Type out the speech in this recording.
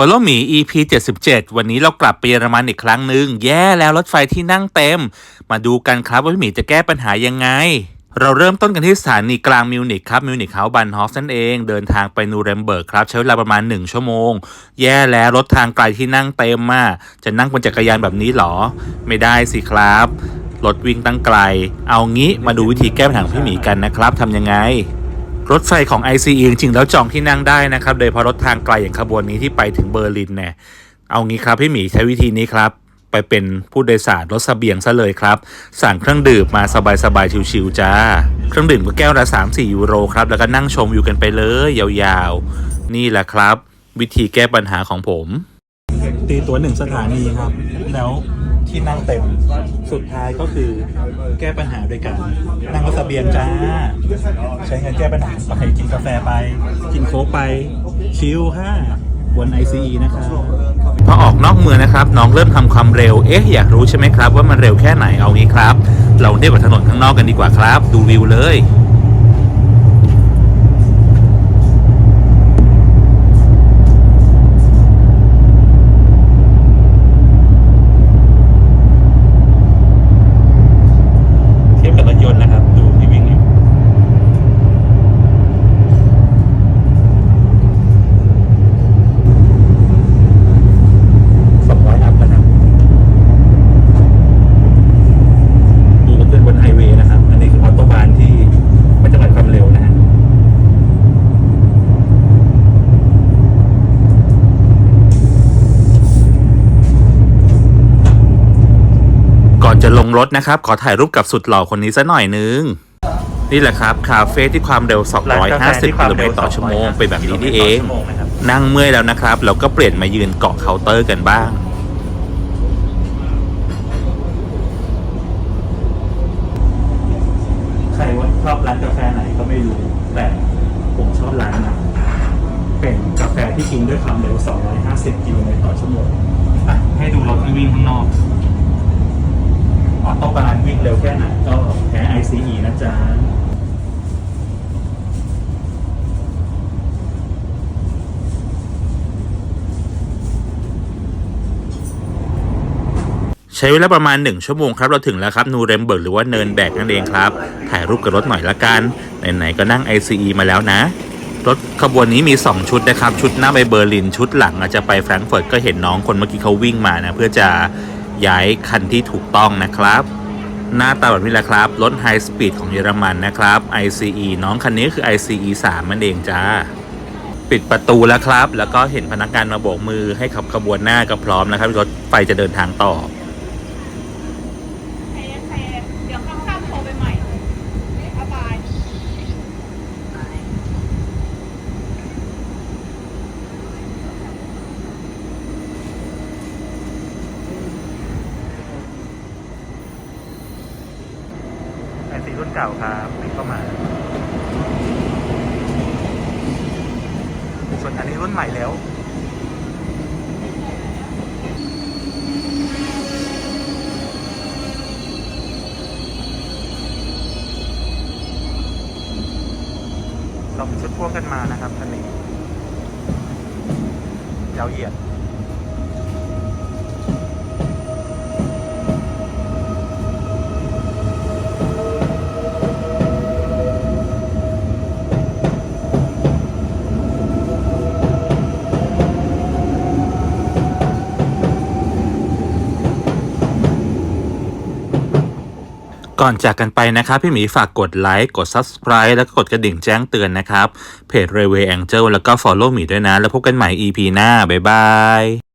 Follow Me EP 77 วันนี้เรากลับไปเยอรมันอีกครั้งหนึ่งแย่แล้วรถไฟที่นั่งเต็ม มาดูกันครับว่าพี่หมีจะแก้ปัญหายังไง เราเริ่มต้นกันที่สถานีกลางมิวนิกครับมิวนิกเฮาบันฮอฟนั่นเองเดินทางไปนูเรมเบิร์กครับ ใช้เวลาประมาณ 1 ชั่วโมง แย่แล้วรถทางไกลที่นั่งเต็มมาก จะนั่งบนจักรยานแบบนี้หรอ ไม่ได้สิครับรถวิ่งตั้งไกล เอางี้มาดูวิธีแก้ปัญหาของพี่หมีกันนะครับทำยังไง รถไฟของ ICE จริงๆ แล้วจองที่นั่งได้นะครับ โดยเฉพาะรถทางไกลอย่างขบวนนี้ที่ไปถึงเบอร์ลินเนี่ย เอางี้ครับพี่หมีใช้วิธีนี้ครับ ไปเป็นผู้โดยสารรถเสบียงซะเลยครับ สั่งเครื่องดื่มมาสบายๆ ชิวๆจ้า เครื่องดื่มก็แก้วละ 3-4 ยูโรครับ แล้วก็นั่งชมอยู่กันไปเลยยาวๆ นี่แหละครับ วิธีแก้ปัญหาของผม ตีตัวหนึ่งสถานีครับ แล้ว ที่นั่งเต็ม สุดท้ายก็คือแก้ปัญหาด้วยกันนั่งรถเสบียงจ้า ใช้เงินแก้ปัญหาไปกินกาแฟไป กินโค้กไป ชิลค่ะบน ICE นะครับพอออกนอกเมืองนะครับ น้องเริ่มทำความเร็ว เอ๊ะ อยากรู้ใช่ไหมครับ ว่ามันเร็วแค่ไหนเอางี้ครับ เราเทียบกับถนนข้างนอกกันดีกว่าครับ ดูวิวเลย เทียบกับรถยนต์นะครับ ดูที่วิ่งอยู่ สองร้อยอัพแล้วนะดูรถยนต์บนไฮเวย์นะครับ อันนี้คือออโตบานที่ไม่จำกัดความเร็วนะฮะ ก่อนจะลง รถนะครับ ขอถ่ายรูปกับสุดหล่อคนนี้สักหน่อยนึง นี่แหละครับ คาเฟ่ที่ความเร็ว 250กิโลเมตรต่อชั่วโมงเป็นแบบนี้นี่เอง นั่งเมื่อยแล้วนะครับเราก็เปลี่ยนมายืนเกาะเคาน์เตอร์กันบ้างใครว่าชอบร้านกาแฟไหนก็ไม่รู้แต่ผมชอบร้านนะเป็นกาแฟที่กินด้วยความเร็ว 250 กิโลเมตรต่อชั่วโมงอะให้ดูรถที่วิ่งข้างนอก ออโตบานวิ่งเร็วแค่ไหนก็ แพ้ ICE นะจ๊ะใช้เวลาประมาณ 1 ชั่วโมงครับ เราถึงแล้วครับ นูเรมเบิร์กหรือว่าเนินแบกนั่นเองครับ ถ่ายรูปกับรถหน่อยละกัน ไหนๆก็นั่ง ICE มาแล้วนะ รถขบวนนี้มี 2 ชุดนะครับ ชุดหน้าไปเบอร์ลิน ชุดหลังอาจจะไปแฟรงก์เฟิร์ตก็เห็นน้องคนเมื่อกี้เขาวิ่งมานะ เพื่อจะย้ายคันที่ถูกต้องนะครับ หน้าตาแบบนี้แหละครับ รถไฮสปีดของเยอรมันนะครับ ICE น้องคันนี้คือ ICE 3มันเองจ้า ปิดประตูแล้วครับ แล้วก็เห็นพนักงานมาโบกมือให้ขับขบวนหน้าก็พร้อมนะครับ รถไฟจะเดินทางต่อ โอเคโอเคเดี๋ยวค่ำๆโทรไปใหม่บ๊ายบาย ไอซีรุ่นเก่าครับวิ่งเข้ามา ส่วนอันนี้รุ่นใหม่แล้วเราเป็นชุดพ่วงกันมานะครับคันนี้ยาวเหยียด ก่อนจากกันไปนะครับพี่หมีฝากกดไลค์กด Subscribe แล้วก็กดกระดิ่งแจ้งเตือนนะครับ เพจ Railway Angel แล้วก็ Follow หมีด้วยนะ แล้วพบกันใหม่ EP หน้า บ๊ายบาย